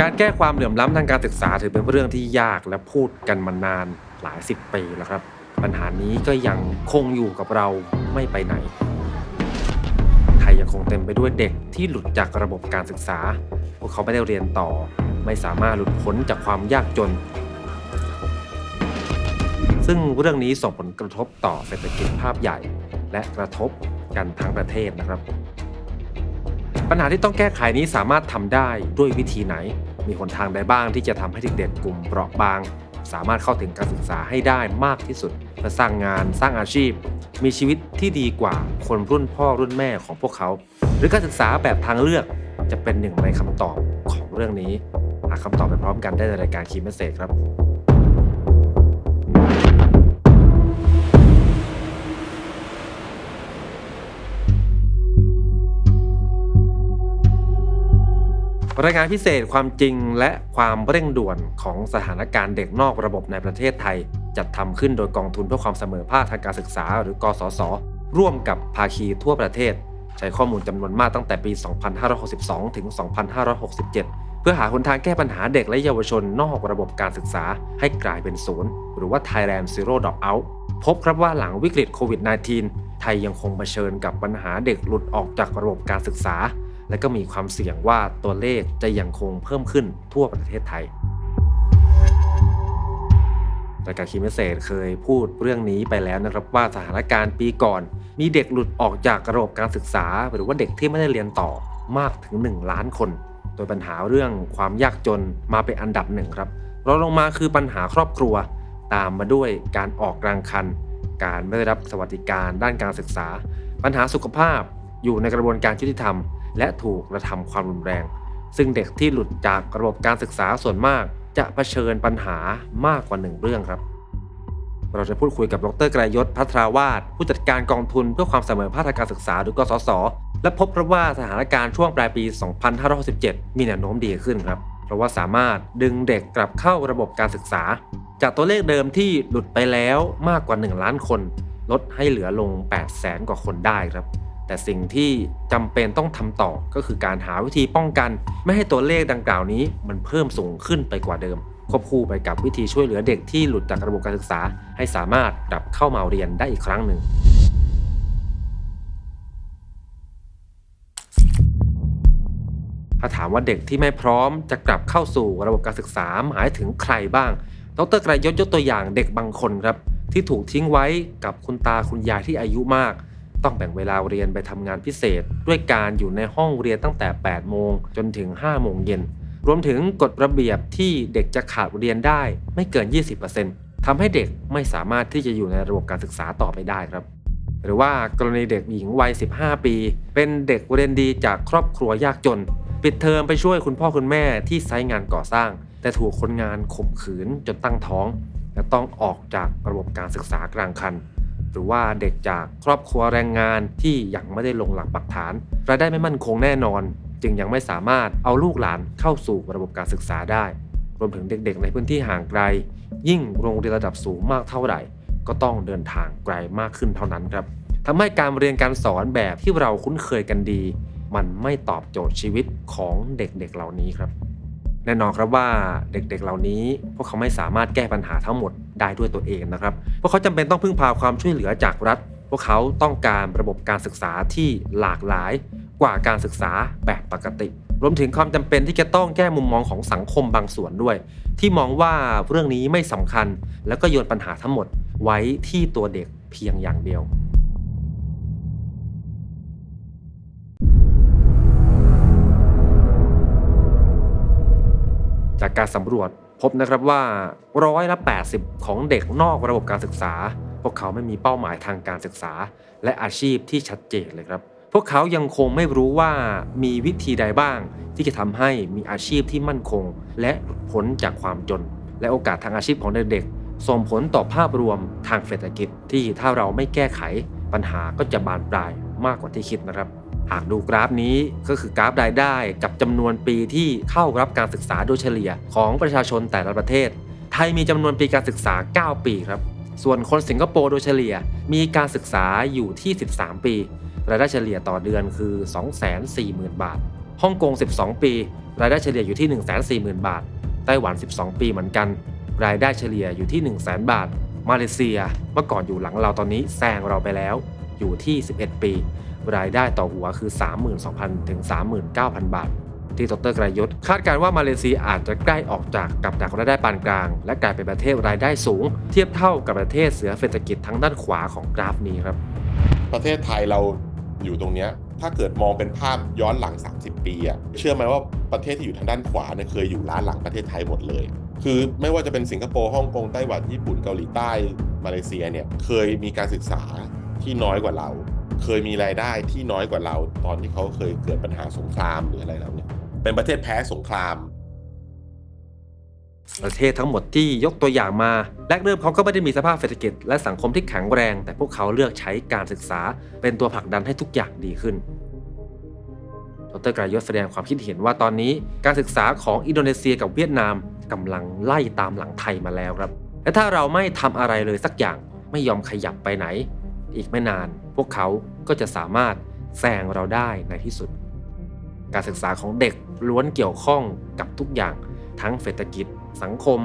การแก้ความเหลื่อมล้ำทางการศึกษาถือเป็นเรื่องที่ยากและพูดกันมานานหลายสิบปีแล้วครับ ปัญหานี้ก็ยังคงอยู่กับเราไม่ไปไหน ไทยยังคงเต็มไปด้วยเด็กที่หลุดจากระบบการศึกษา พวกเขาไม่ได้เรียนต่อ ไม่สามารถหลุดพ้นจากความยากจน ซึ่งเรื่องนี้ส่งผลกระทบต่อเศรษฐกิจภาพใหญ่ และกระทบกันทั้งประเทศนะครับ ปัญหาที่ต้องแก้ไขนี้สามารถทำได้ด้วยวิธีไหน มีหนทางใดบ้างที่จะทำให้เด็กๆกลุ่มเปราะบาง สามารถเข้าถึงการศึกษาให้ได้มากที่สุดเพื่อสร้างงานสร้างอาชีพ มีชีวิตที่ดีกว่าคนรุ่นพ่อรุ่นแม่ของพวกเขา หรือการศึกษาแบบทางเลือกจะเป็นหนึ่งในคำตอบของเรื่องนี้หาคำตอบไปพร้อมกันได้ในรายการคีมเมสเซจครับ รายงานพิเศษความจริงและความเร่งด่วนของสถานการณ์เด็กนอกระบบในประเทศไทย จัดทำขึ้นโดยกองทุนเพื่อความเสมอภาคทางการศึกษา หรือกสศร่วมกับภาคีทั่วประเทศ ใช้ข้อมูลจำนวนมากตั้งแต่ปี 2562 ถึง 2567 เพื่อหาหนทางแก้ปัญหาเด็กและเยาวชนนอกระบบการศึกษาให้กลายเป็นศูนย์หรือว่า Thailand Zero Dropout พบครับว่าหลังวิกฤตโควิด -19 ไทยยังคงเผชิญกับปัญหาเด็กหลุดออกจากระบบการศึกษา และก็มีความเสี่ยงว่าตัวเลขจะยังคงเพิ่มขึ้นทั่วประเทศไทยรายการคีเมเซจเคยพูดเรื่องนี้ไปแล้วนะครับว่าสถานการณ์ปีก่อน มีเด็กหลุดออกจากระบบการศึกษา หรือว่าเด็กที่ไม่ได้เรียนต่อมากถึง 1 ล้านคน โดยปัญหาเรื่องความยากจนมาเป็นอันดับหนึ่งครับรองลงมาคือปัญหาครอบครัว ตามมาด้วยการออกกลางคัน การไม่ได้รับสวัสดิการด้านการศึกษา ปัญหาสุขภาพอยู่ในกระบวนการยุติธรรม และถูกกระทำความรุนแรง ซึ่งเด็กที่หลุดจากระบบการศึกษาส่วนมาก จะเผชิญปัญหามากกว่าหนึ่งเรื่องครับ เราจะพูดคุยกับดรไกรยศพัทราวาสผู้จัดการกองทุนเพื่อความเสมอภาคทางการศึกษาหรือกสศและพบครับว่าสถานการณ์ช่วงปลายปี 2567 มีแนวโน้มดีขึ้นครับเพราะว่าสามารถดึงเด็กกลับเข้าระบบการศึกษา จากตัวเลขเดิมที่หลุดไปแล้วมากกว่า 1 ล้านคน ลดให้เหลือลง 8 0 0แสนกว่าคนได้ครับ แต่สิ่งที่จำเป็นต้องทำต่อก็คือการหาวิธีป้องกัน ไม่ให้ตัวเลขดังกล่าวนี้มันเพิ่มสูงขึ้นไปกว่าเดิม ควบคู่ไปกับวิธีช่วยเหลือเด็กที่หลุดจากระบบการศึกษา ให้สามารถกลับเข้ามาเรียนได้อีกครั้งหนึ่งถ้าถามว่าเด็กที่ไม่พร้อมจะกลับเข้าสู่ระบบการศึกษาหมายถึงใครบ้าง ดรไกรยศยกตัวอย่างเด็กบางคนครับที่ถูกทิ้งไว้กับคุณตาคุณยายที่อายุมาก ต้องแบ่งเวลาเรียนไปทำงานพิเศษ ด้วยการอยู่ในห้องเรียนตั้งแต่ 8 โมงจนถึง 5 โมงเย็น รวมถึงกฎระเบียบที่เด็กจะขาดเรียนได้ไม่เกิน 20%ทำให้เด็กไม่สามารถที่จะอยู่ในระบบการศึกษาต่อไปได้ครับ หรือว่ากรณีเด็กหญิงวัย 15 ปี เป็นเด็กเรียนดีจากครอบครัวยากจน ปิดเทอมไปช่วยคุณพ่อคุณแม่ที่ไซต์งานก่อสร้าง แต่ถูกคนงานข่มขืนจนตั้งท้อง และต้องออกจากระบบการศึกษากลางคัน หรือว่าเด็กจากครอบครัวแรงงานที่ยังไม่ได้ลงหลักปักฐานรายได้ไม่มั่นคงแน่นอน จึงยังไม่สามารถเอาลูกหลานเข้าสู่ระบบการศึกษาได้ รวมถึงเด็กๆ ในพื้นที่ห่างไกล ยิ่งโรงเรียนระดับสูงมากเท่าไหร่ ก็ต้องเดินทางไกลมากขึ้นเท่านั้นครับทำให้การเรียนการสอนแบบที่เราคุ้นเคยกันดี มันไม่ตอบโจทย์ชีวิตของเด็กๆ เหล่านี้ครับ แน่นอนครับว่าเด็กๆเหล่านี้ พวกเขาไม่สามารถแก้ปัญหาทั้งหมดได้ด้วยตัวเองนะครับ พวกเขาจำเป็นต้องพึ่งพาความช่วยเหลือจากรัฐ พวกเขาต้องการระบบการศึกษาที่หลากหลายกว่าการศึกษาแบบปกติ รวมถึงความจำเป็นที่จะต้องแก้มุมมองของสังคมบางส่วนด้วย ที่มองว่าเรื่องนี้ไม่สำคัญ แล้วก็โยนปัญหาทั้งหมดไว้ที่ตัวเด็กเพียงอย่างเดียว การสำรวจ พบนะครับว่าร้อยละ 80 ของเด็กนอกระบบการศึกษา พวกเขาไม่มีเป้าหมายทางการศึกษา และอาชีพที่ชัดเจนเลยครับ พวกเขายังคงไม่รู้ว่ามีวิธีใดบ้าง ที่จะทำให้มีอาชีพที่มั่นคง และหลุดพ้นจากความจน และโอกาสทางอาชีพของเด็กๆส่งผลต่อภาพรวมทางเศรษฐกิจที่ถ้าเราไม่แก้ไข ปัญหาก็จะบานปลายมากกว่าที่คิดนะครับ หากดูกราฟนี้ก็คือกราฟรายได้กับจำนวนปีที่เข้ารับการศึกษาโดยเฉลี่ยของประชาชนแต่ละประเทศ ไทยมีจำนวนปีการศึกษา 9 ปีครับ ส่วนคนสิงคโปร์โดยเฉลี่ยมีการศึกษาอยู่ที่ 13 ปีรายได้เฉลี่ยต่อเดือนคือ 240,000 บาท ฮ่องกง 12 ปี รายได้เฉลี่ยอยู่ที่ 140,000 บาท ไต้หวัน 12 ปีเหมือนกัน รายได้เฉลี่ยอยู่ที่ 100,000 บาท มาเลเซีย เมื่อก่อนอยู่หลังเราตอนนี้แซงเราไปแล้ว อยู่ที่ 11 ปี รายได้ต่อหัวคือ 32,000 ถึง 39,000 บาท ที่ดรไกรยศคาดการว่ามาเลเซียอาจจะใกล้ออกจากกับดักรายได้ปานกลาง และกลายเป็นประเทศรายได้สูง เทียบเท่ากับประเทศเสือเศรษฐกิจทั้งด้านขวาของกราฟนี้ครับ ประเทศไทยเราอยู่ตรงเนี้ยถ้าเกิดมองเป็นภาพย้อนหลัง 30 ปีอะเชื่อไหมว่าประเทศที่อยู่ทางด้านขวาเนี่ยเคยอยู่ล้านหลังประเทศไทยหมดเลย คือไม่ว่าจะเป็นสิงคโปร์ฮ่องกงไต้หวันญี่ปุ่นเกาหลีใต้มาเลเซียเนี่ยเคยมีการศึกษาที่น้อยกว่าเรา เคยมีรายได้ที่น้อยกว่าเรา ตอนที่เขาเคยเกิดปัญหาสงครามหรืออะไรแล้วเนี่ย เป็นประเทศแพ้สงคราม ประเทศทั้งหมดที่ยกตัวอย่างมาแรกเริ่มเขาก็ไม่ได้มีสภาพเศรษฐกิจและสังคมที่แข็งแรง แต่พวกเขาเลือกใช้การศึกษา เป็นตัวผลักดันให้ทุกอย่างดีขึ้นดรกรายศแสดงความคิดเห็นว่าตอนนี้การศึกษาของอินโดนีเซียกับเวียดนามกำลังไล่ตามหลังไทยมาแล้วครับ และถ้าเราไม่ทำอะไรเลยสักอย่างไม่ยอมขยับไปไหน อีกไม่นาน พวกเขาก็จะสามารถแซงเราได้ในที่สุด การศึกษาของเด็กล้วนเกี่ยวข้องกับทุกอย่าง ทั้งเศรษฐกิจ สังคม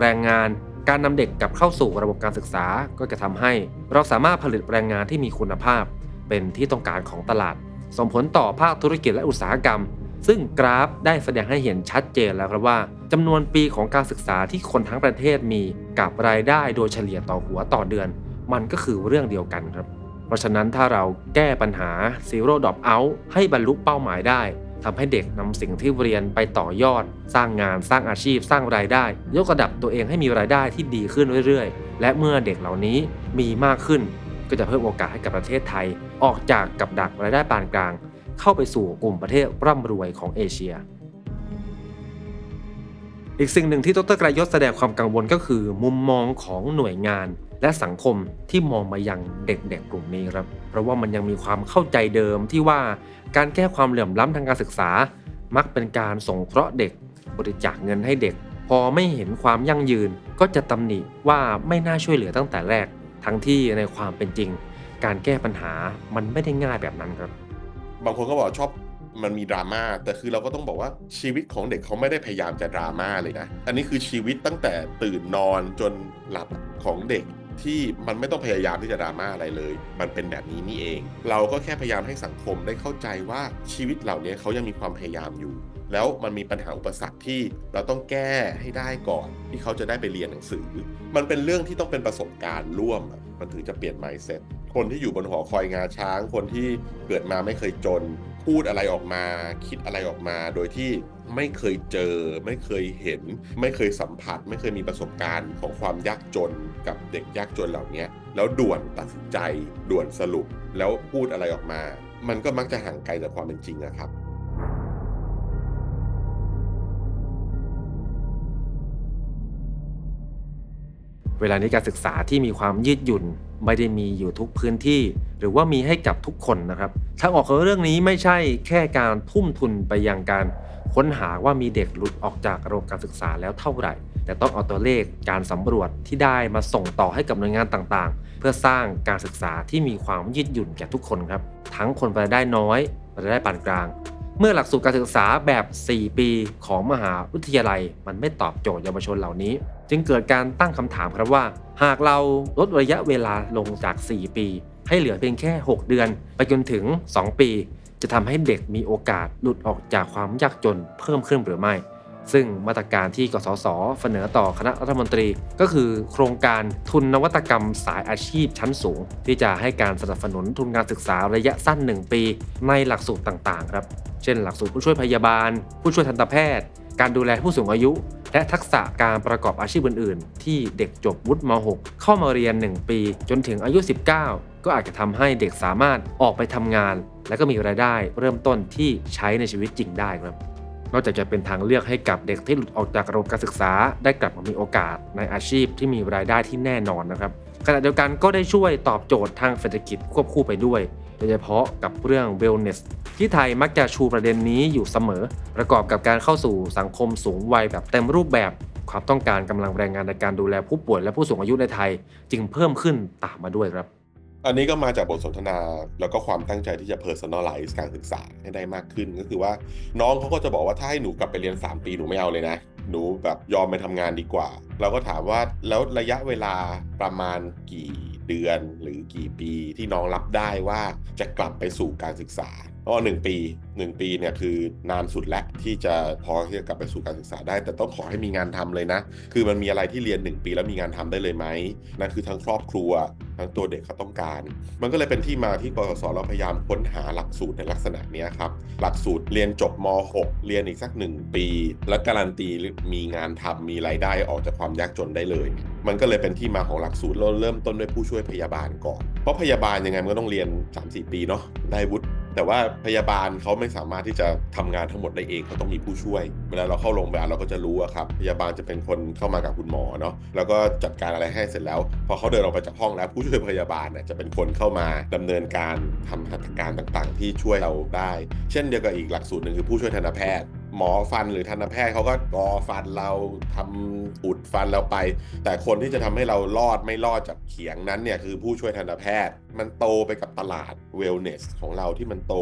แรงงาน การนำเด็กกลับเข้าสู่ระบบการศึกษาก็จะทำให้ เราสามารถผลิตแรงงานที่มีคุณภาพ เป็นที่ต้องการของตลาด ส่งผลต่อภาคธุรกิจและอุตสาหกรรม ซึ่งกราฟได้แสดงให้เห็นชัดเจนแล้วครับว่าจำนวนปีของการศึกษาที่คนทั้งประเทศมีกับรายได้โดยเฉลี่ยต่อหัวต่อเดือน มันก็คือเรื่องเดียวกันครับ ราะฉะนั้นถ้าเราแก้ปัญหา Zero Drop Out ให้บรรลุเป้าหมายได้ทำให้เด็กนำสิ่งที่เรียนไปต่อยอด สร้างงานสร้างอาชีพ สร้างรายได้ ยกระดับตัวเองให้มีรายได้ที่ดีขึ้นเรื่อยๆ และเมื่อเด็กเหล่านี้มีมากขึ้น ก็จะเพิ่มโอกาสให้กับประเทศไทย ออกจากกับดักรายได้ปานกลาง เข้าไปสู่กลุ่มประเทศร่ำรวยของเอเชีย อีกสิ่งหนึ่งที่ดรกรยศแสดงความกังวลก็คือ มุมมองของหน่วยงาน และสังคมที่มองมายังเด็กๆกลุ่มนี้ครับ เพราะว่ามันยังมีความเข้าใจเดิมที่ว่าการแก้ความเหลื่อมล้ำทางการศึกษา มักเป็นการส่งเคราะห์เด็กบริจาคเงินให้เด็ก พอไม่เห็นความยั่งยืนก็จะตำหนิว่าไม่น่าช่วยเหลือตั้งแต่แรก ทั้งที่ในความเป็นจริง การแก้ปัญหามันไม่ได้ง่ายแบบนั้นครับ บางคนก็บอกชอบมันมีดราม่าแต่คือเราก็ต้องบอกว่าชีวิตของเด็กเขาไม่ได้พยายามจะดราม่าเลยนะ อันนี้คือชีวิตตั้งแต่ตื่นนอนจนหลับของเด็ก ที่มันไม่ต้องพยายามที่จะดราม่าอะไรเลย มันเป็นแบบนี้นี่เอง เราก็แค่พยายามให้สังคมได้เข้าใจว่าชีวิตเหล่านี้เขายังมีความพยายามอยู่ แล้วมันมีปัญหาอุปสรรคที่เราต้องแก้ให้ได้ก่อนที่เขาจะได้ไปเรียนหนังสือ มันเป็นเรื่องที่ต้องเป็นประสบการณ์ร่วม มันถึงจะเปลี่ยน mindset คนที่อยู่บนหอคอยงาช้าง คนที่เกิดมาไม่เคยจน พูดอะไรออกมา คิดอะไรออกมา โดยที่ไม่เคยเจอ ไม่เคยเห็น ไม่เคยสัมผัส ไม่เคยมีประสบการณ์ของความยากจนกับเด็กยากจนเหล่านี้แล้วด่วนตัดสินใจ ด่วนสรุป แล้วพูดอะไรออกมา มันก็มักจะห่างไกลจากความเป็นจริงนะครับเวลานี้การศึกษาที่มีความยืดหยุ่น ไม่ได้มีอยู่ทุกพื้นที่ หรือว่ามีให้กับทุกคนนะครับทางออกของเรื่องนี้ไม่ใช่แค่การทุ่มทุนไปยังการค้นหาว่ามีเด็กหลุดออกจากระบบการศึกษาแล้วเท่าไหร่ แต่ต้องเอาตัวเลขการสำรวจที่ได้มาส่งต่อให้กับหน่วยงานต่างๆ เพื่อสร้างการศึกษาที่มีความยืดหยุ่นแก่ทุกคนครับ ทั้งคนรายได้น้อยรายได้ปานกลาง เมื่อหลักสูตรการศึกษาแบบ 4 ปีของมหาวิทยาลัย มันไม่ตอบโจทย์เยาวชนเหล่านี้ จึงเกิดการตั้งคำถามครับว่า หากเราลดระยะเวลาลงจาก 4 ปี ให้เหลือเพียงแค่ 6 เดือน ไปจนถึง 2 ปี จะทำให้เด็กมีโอกาสหลุดออกจากความยากจนเพิ่มขึ้นหรือไม่ ซึ่งมาตรการที่กสศเสนอต่อคณะรัฐมนตรี ก็คือโครงการทุนนวัตกรรมสายอาชีพชั้นสูง ที่จะให้การสนับสนุนทุนการศึกษาระยะสั้น 1 ปี ในหลักสูตรต่างๆครับ เช่น หลักสูตรผู้ช่วยพยาบาล ผู้ช่วยทันตแพทย์ การดูแลผู้สูงอายุ และทักษะการประกอบอาชีพอื่น ๆ ที่เด็กจบวุฒิม .6 เข้ามาเรียน 1 ปี จนถึงอายุ 19 ก็อาจจะทำให้เด็กสามารถออกไปทำงาน และก็มีรายได้เริ่มต้นที่ใช้ในชีวิตจริงได้ครับ นอกจากจะเป็นทางเลือกให้กับเด็กที่หลุดออกจากระบบการศึกษา ได้กลับมามีโอกาสในอาชีพที่มีรายได้ที่แน่นอนนะครับขณะเดียวกันก็ได้ช่วยตอบโจทย์ทางเศรษฐกิจควบคู่ไปด้วยโดยเฉพาะกับเรื่อง wellness ที่ไทยมักจะชูประเด็นนี้อยู่เสมอ ประกอบกับการเข้าสู่สังคมสูงวัยแบบเต็มรูปแบบ ความต้องการกำลังแรงงานในการดูแลผู้ป่วยและผู้สูงอายุในไทย จึงเพิ่มขึ้นตามมาด้วยครับ อันนี้ก็มาจากบทสนทนาแล้วก็ความตั้งใจที่จะ personalize การศึกษาให้ได้มากขึ้นก็คือว่า น้องเขาก็จะบอกว่าถ้าให้หนูกลับไปเรียน 3 ปีหนูไม่เอาเลยนะ หนูแบบยอมไปทำงานดีกว่า เราก็ถามว่าแล้วระยะเวลาประมาณกี่เดือนหรือกี่ปีที่น้องรับได้ว่าจะกลับไปสู่การศึกษา อ๋อหนึ่งปีหนึ่งปีเนี่ยคือนานสุดแล้วที่จะพอที่จะกลับไปสู่การศึกษาได้ แต่ต้องขอให้มีงานทำเลยนะ คือมันมีอะไรที่เรียน 1 ปีแล้วมีงานทำได้เลยไหมนั่นคือทั้งครอบครัว ทั้งตัวเด็กเขาต้องการ มันก็เลยเป็นที่มาที่กสศเราพยายามค้นหาหลักสูตรในลักษณะนี้ครับหลักสูตรเรียนจบม .6 เรียนอีกสัก 1 ปี แล้วการันตีมีงานทำมีรายได้ออกจากความยากจนได้เลย มันก็เลยเป็นที่มาของหลักสูตรเราเริ่มต้นด้วยผู้ช่วยพยาบาลก่อนเพราะพยาบาลยังไงมันก็ต้องเรียน 3-4 ปีเนาะได้วุฒิ แต่ว่าพยาบาลเขาไม่สามารถที่จะทำงานทั้งหมดได้เองเขาต้องมีผู้ช่วย เวลาเราเข้าโรงพยาบาลเราก็จะรู้อะครับ พยาบาลจะเป็นคนเข้ามากับคุณหมอเนาะแล้วก็จัดการอะไรให้เสร็จแล้ว พอเขาเดินออกไปจากห้องแล้วผู้ช่วยพยาบาลเนี่ยจะเป็นคนเข้ามาดำเนินการทำหัตถการต่างๆ ที่ช่วยเราได้ เช่นเดียวกับอีกหลักสูตรหนึ่งคือผู้ช่วยทันตแพทย์ หมอฟันหรือทันตแพทย์เขาก็กอฟันเราทำอุดฟันเราไป แต่คนที่จะทำให้เรารอดไม่รอดจากเขียงนั้นเนี่ยคือผู้ช่วยทันตแพทย์ มันโตไปกับตลาดเวลเนสของเราที่มันโต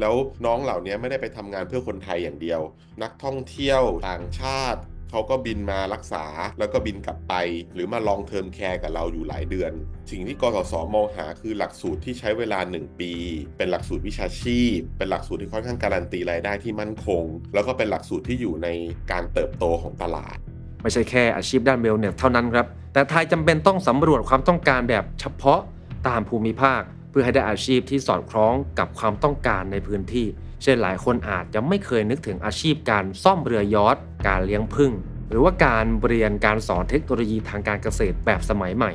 แล้วน้องเหล่านี้ไม่ได้ไปทำงานเพื่อคนไทยอย่างเดียว นักท่องเที่ยวต่างชาติ เขาก็บินมารักษาแล้วก็บินกลับไป หรือมาลองเทอมแคร์กับเราอยู่หลายเดือน สิ่งที่กสศมองหาคือหลักสูตรที่ใช้เวลา 1 ปี เป็นหลักสูตรวิชาชีพ เป็นหลักสูตรที่ค่อนข้างการันตีรายได้ที่มั่นคง แล้วก็เป็นหลักสูตรที่อยู่ในการเติบโตของตลาด ไม่ใช่แค่อาชีพด้านเวลเนสเท่านั้นครับ แต่ไทยจำเป็นต้องสำรวจความต้องการแบบเฉพาะตามภูมิภาค เพื่อให้ได้อาชีพที่สอดคล้องกับความต้องการในพื้นที่ เช่นหลายคนอาจจะไม่เคยนึกถึงอาชีพการซ่อมเรือยอทการเลี้ยงผึ้งหรือว่าการเรียนการสอนเทคโนโลยีทางการเกษตรแบบสมัยใหม่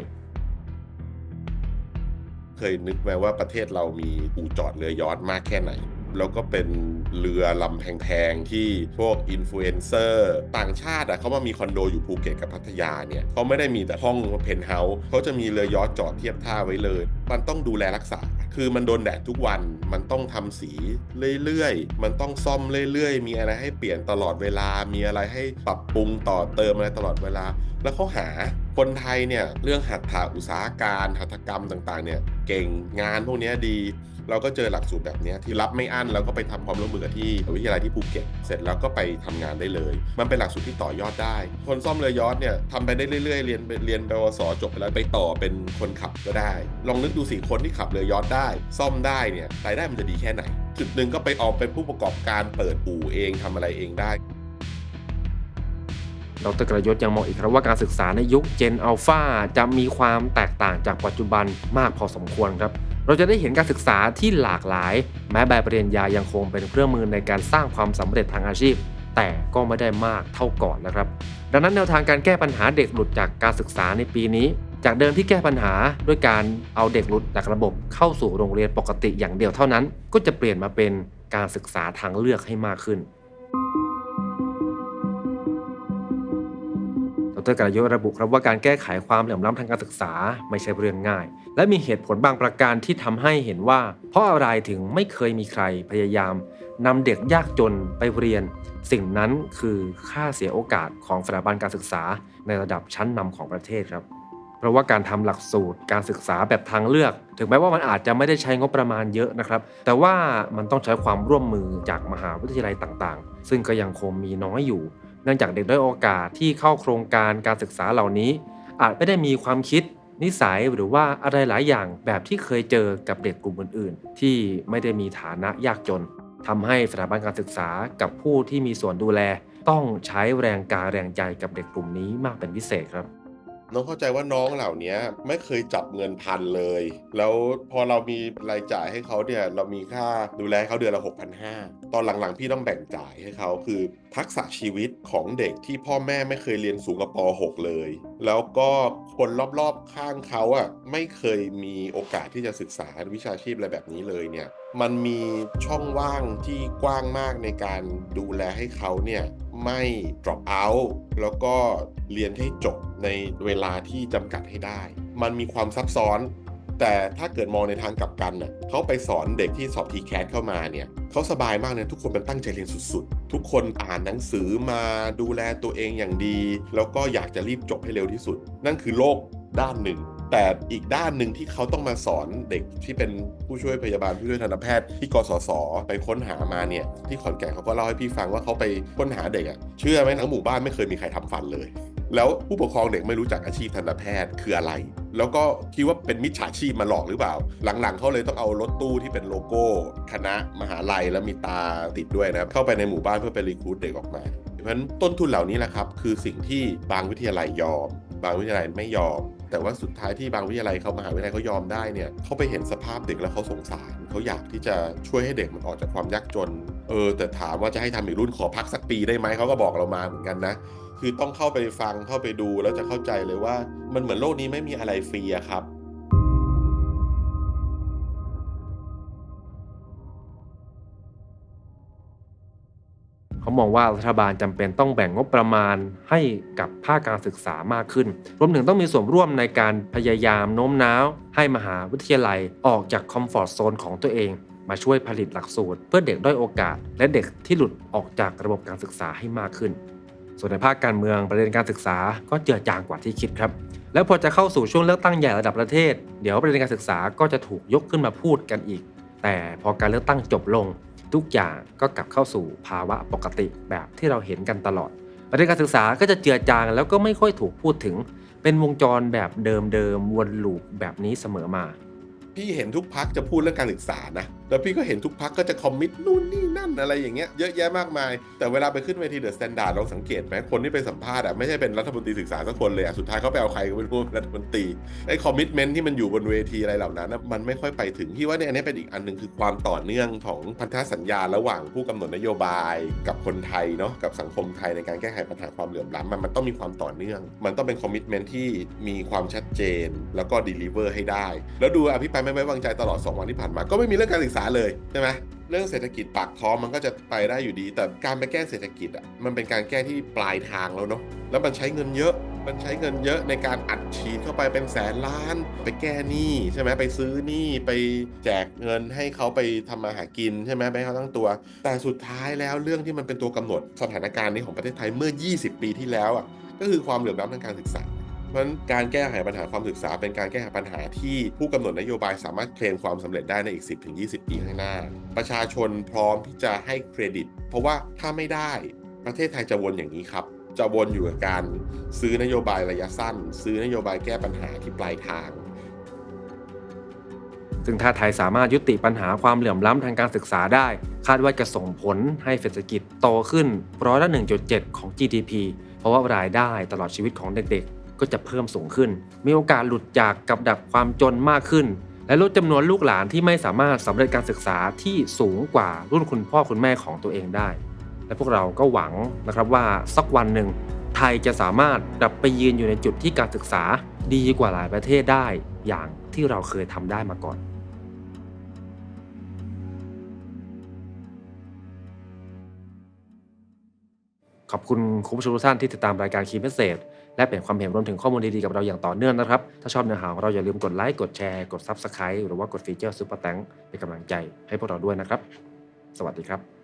เคยนึกไหมว่าประเทศเรามีอู่จอดเรือยอทมากแค่ไหน แล้วก็เป็นเรือลำแพงๆที่พวกอินฟลูเอนเซอร์ต่างชาติอะเขามามีคอนโดอยู่ภูเก็ตกับพัทยาเนี่ยเขาไม่ได้มีแต่ห้องเพนท์เฮาส์เขาจะมีเรือยอทจอดเทียบท่าไว้เลย มันต้องดูแลรักษา คือมันโดนแดดทุกวัน มันต้องทำสีเรื่อยๆ มันต้องซ่อมเรื่อยๆ มีอะไรให้เปลี่ยนตลอดเวลา มีอะไรให้ปรับปรุงต่อเติมอะไรตลอดเวลา แล้วเขาหา คนไทยเนี่ยเรื่องหัตถาอุตสาหการหัตถกรรมต่างๆเนี่ยเก่งงานพวกนี้ดี เราก็เจอหลักสูตรแบบนี้ที่รับไม่อั้นแล้วก็ไปทำความร่วมมือกับที่วิทยาลัยที่ภูเก็ตเสร็จแล้วก็ไปทำงานได้เลย มันเป็นหลักสูตรที่ต่อยอดได้ คนซ่อมเรือยอทเนี่ยทำไปได้เรื่อยๆ เรียนเรียนปวสจบไปแล้วไปต่อเป็นคนขับก็ได้ ลองนึกดูสิคนที่ขับเรือยอทได้ ซ่อมได้เนี่ยรายได้มันจะดีแค่ไหน จุดหนึ่งก็ไปออกเป็นผู้ประกอบการเปิดอู่เองทำอะไรเองได้ ดรกระยศยังมองอีกครับว่าการศึกษาในยุค Gen Alpha จะมีความแตกต่างจากปัจจุบันมากพอสมควรครับ เราจะได้เห็นการศึกษาที่หลากหลาย แม้ใบปริญญายังคงเป็นเครื่องมือในการสร้างความสำเร็จทางอาชีพ แต่ก็ไม่ได้มากเท่าก่อนนะครับ ดังนั้นแนวทางการแก้ปัญหาเด็กหลุดจากการศึกษาในปีนี้ จากเดิมที่แก้ปัญหาด้วยการเอาเด็กหลุดจากระบบเข้าสู่โรงเรียนปกติอย่างเดียวเท่านั้น ก็จะเปลี่ยนมาเป็นการศึกษาทางเลือกให้มากขึ้น ดรกรยศระบุครับว่าการแก้ไขความเหลื่อมล้ำทางการศึกษาไม่ใช่เรื่องง่าย และมีเหตุผลบางประการที่ทำให้เห็นว่า เพราะอะไรถึงไม่เคยมีใครพยายามนำเด็กยากจนไปเรียน สิ่งนั้นคือค่าเสียโอกาสของสถาบันการศึกษาในระดับชั้นนำของประเทศครับเพราะว่าการทำหลักสูตรการศึกษาแบบทางเลือก ถึงแม้ว่ามันอาจจะไม่ได้ใช้งบประมาณเยอะนะครับ แต่ว่ามันต้องใช้ความร่วมมือจากมหาวิทยาลัยต่างๆ ซึ่งก็ยังคงมีน้อยอยู่ เนื่องจากเด็กด้อยโอกาสที่เข้าโครงการการศึกษาเหล่านี้ อาจไม่ได้มีความคิดนิสัยหรือว่าอะไรหลายอย่างแบบที่เคยเจอกับเด็กกลุ่มอื่น ๆ ที่ไม่ได้มีฐานะยากจนทำให้สถาบันการศึกษากับผู้ที่มีส่วนดูแล ต้องใช้แรงกายแรงใจกับเด็กกลุ่มนี้มากเป็นพิเศษครับ น้องเข้าใจว่าน้องเหล่านี้ไม่เคยจับเงินพันเลย แล้วพอเรามีรายจ่ายให้เขาเนี่ยเรามีค่าดูแลเขาเดือนละ 6,500 ตอนหลังๆ พี่ต้องแบ่งจ่ายให้เขาคือทักษะชีวิตของเด็กที่พ่อแม่ไม่เคยเรียนสูงกว่าป .6 เลย แล้วก็คนรอบๆข้างเขาอะไม่เคยมีโอกาสที่จะศึกษาวิชาชีพอะไรแบบนี้เลยเนี่ย มันมีช่องว่างที่กว้างมากในการดูแลให้เขาเนี่ยไม่ drop out แล้วก็เรียนให้จบในเวลาที่จำกัดให้ได้ มันมีความซับซ้อน แต่ถ้าเกิดมองในทางกลับกันน่ะเขาไปสอนเด็กที่สอบทีแคสเข้ามาเนี่ยเขาสบายมากเลยทุกคนเป็นตั้งใจเรียนสุดๆ ทุกคนอ่านหนังสือมาดูแลตัวเองอย่างดี แล้วก็อยากจะรีบจบให้เร็วที่สุด นั่นคือโลกด้านหนึ่ง แต่อีกด้านหนึ่งที่เขาต้องมาสอนเด็กที่เป็นผู้ช่วยพยาบาลผู้ช่วยทันตแพทย์ที่กสศไปค้นหามาเนี่ยที่ขอนแก่นเขาก็เล่าให้พี่ฟังว่าเขาไปค้นหาเด็กอะเชื่อไหมทั้งหมู่บ้านไม่เคยมีใครทำฟันเลย แล้วผู้ปกครองเด็กไม่รู้จักอาชีพทันตแพทย์คืออะไร แล้วก็คิดว่าเป็นมิจฉาชีพมาหลอกหรือเปล่า หลังๆเขาเลยต้องเอารถตู้ที่เป็นโลโก้ คณะมหาลัยแล้วมีตาติดด้วยนะครับเข้าไปในหมู่บ้านเพื่อไปรีคูดเด็กออกมาเพราะฉะนั้นต้นทุนเหล่านี้แหละครับคือสิ่งที่บางวิทยาลัยยอม บางวิทยาลัยไม่ยอม แต่ว่าสุดท้ายที่บางวิทยาลัยเขามหาวิทยาลัยเขายอมได้เนี่ยเขาไปเห็นสภาพเด็กแล้วเขาสงสารเขาอยากที่จะช่วยให้เด็กมันออกจากความยากจน เออ แต่ถามว่าจะให้ทำอีกรุ่นขอพักสักปีได้ไหมเขาก็บอกเรามาเหมือนกันนะคือต้องเข้าไปฟังเข้าไปดูแล้วจะเข้าใจเลยว่า มันเหมือนโลกนี้ไม่มีอะไรฟรีอะครับ เขามองว่ารัฐบาลจำเป็นต้องแบ่งงบประมาณให้กับภาคการศึกษามากขึ้น รวมถึงต้องมีส่วนร่วมในการพยายามโน้มน้าว ให้มหาวิทยาลัยออกจากคอมฟอร์ทโซนของตัวเอง มาช่วยผลิตหลักสูตร เพื่อเด็กด้อยโอกาส และเด็กที่หลุดออกจากระบบการศึกษาให้มากขึ้น ส่วนในภาคการเมืองประเด็นการศึกษาก็เจือจางกว่าที่คิดครับ แล้วพอจะเข้าสู่ช่วงเลือกตั้งใหญ่ระดับประเทศ เดี๋ยวประเด็นการศึกษาก็จะถูกยกขึ้นมาพูดกันอีก แต่พอการเลือกตั้งจบลง ทุกอย่างก็กลับเข้าสู่ภาวะปกติแบบที่เราเห็นกันตลอดประเด็นการศึกษาก็จะเจือจางแล้วก็ไม่ค่อยถูกพูดถึง เป็นวงจรแบบเดิมๆวนลูปแบบนี้เสมอมา พี่เห็นทุกพักจะพูดเรื่องการศึกษานะ แล้วพี่ก็เห็นทุกพักก็จะคอมมิตนู่นนี่นั่นอะไรอย่างเงี้ยเยอะแยะมากมาย แต่เวลาไปขึ้นเวทีเดอะสแตนดาร์ดเราสังเกตไหมคนที่ไปสัมภาษณ์อะไม่ใช่เป็นรัฐมนตรีศึกษาสักคนเลยอะสุดท้ายเขาไปเอาใครก็ไม่รู้เป็นรัฐมนตรีไอ้คอมมิตเมนต์ที่มันอยู่บนเวทีอะไรเหล่านั้น มันไม่ค่อยไปถึงพี่ว่าเนี่ยอันนี้เป็นอีกอันหนึ่งคือความต่อเนื่องของพันธสัญญาระหว่างผู้กำหนดนโยบายกับคนไทยเนาะกับสังคมไทยในการแก้ไขปัญหาความเหลื่อมล้ำมันมันต้องมีความต่อเนื่อง มันต้องเป็นคอมมิตเมนต์ที่มีความชัดเจนแล้วก็ด e ลิเวอร์ให้ได้ แล้วดูอภิปรายไม่ไว้วางใจตลอด2วันที่ผ่านมาก็ไม่มีเรื่องการศึกษาเลยใช่ไหมเรื่องเศรษฐกิจปากท้องมันก็จะไปได้อยู่ดี แต่การไปแก้เศรษฐกิจอะมันเป็นการแก้ที่ปลายทางแล้วเนาะแล้วมันใช้เงินเยอะมันใช้เงินเยอะในการอัดฉีดเข้าไปเป็นแสนล้าน ไปแก้หนี้ใช่ไหมไปซื้อหนี้ไปแจกเงินให้เขาไปทำมาหากินใช่ไหมไปให้เขาตั้งตัว แต่สุดท้ายแล้วเรื่องที่มันเป็นตัวกำหนดสถานการณ์นี้ของประเทศไทยเมื่อ 20 ปีที่แล้วอะก็คือความเหลื่อมล้ำทางการศึกษา เพราะฉะนั้นการแก้ไขปัญหาความศึกษา เป็นการแก้ไขปัญหาที่ผู้กำหนดนโยบายสามารถเคลมความสำเร็จได้ในอีก 10-20 ปีข้างหน้า ประชาชนพร้อมที่จะให้เครดิต เพราะว่าถ้าไม่ได้ประเทศไทยจะวนอย่างนี้ครับจะวนอยู่กับการซื้อนโยบายระยะสั้น ซื้อนโยบายแก้ปัญหาที่ปลายทาง ซึ่งถ้าไทยสามารถยุติปัญหาความเหลื่อมล้ำทางการศึกษาได้ คาดว่าจะส่งผลให้เศรษฐกิจโตขึ้นร้อยละ 1.7 ของ GDP เพราะว่ารายได้ตลอดชีวิตของเด็กๆ ก็จะเพิ่มสูงขึ้น มีโอกาสหลุดจากกับดักความจนมากขึ้น และลดจำนวนลูกหลานที่ไม่สามารถสำเร็จการศึกษาที่สูงกว่ารุ่นคุณพ่อคุณแม่ของตัวเองได้ และพวกเราก็หวังนะครับว่าสักวันหนึ่งไทยจะสามารถกลับไปยืนอยู่ในจุดที่การศึกษาดีกว่าหลายประเทศได้อย่างที่เราเคยทำได้มาก่อนขอบคุณคุณผู้ชมทุกท่านที่ติดตามรายการคีย์เมสเซจ และเปลี่ยนความเห็นรวมถึงข้อมูลดีๆกับเราอย่างต่อเนื่องนะครับ ถ้าชอบเนื้อหาของเราอย่าลืมกดไลค์กดแชร์กด Subscribe หรือว่ากดฟีเจอร์ซุปเปอร์แตงเป็นกำลังใจให้พวกเราด้วยนะครับ สวัสดีครับ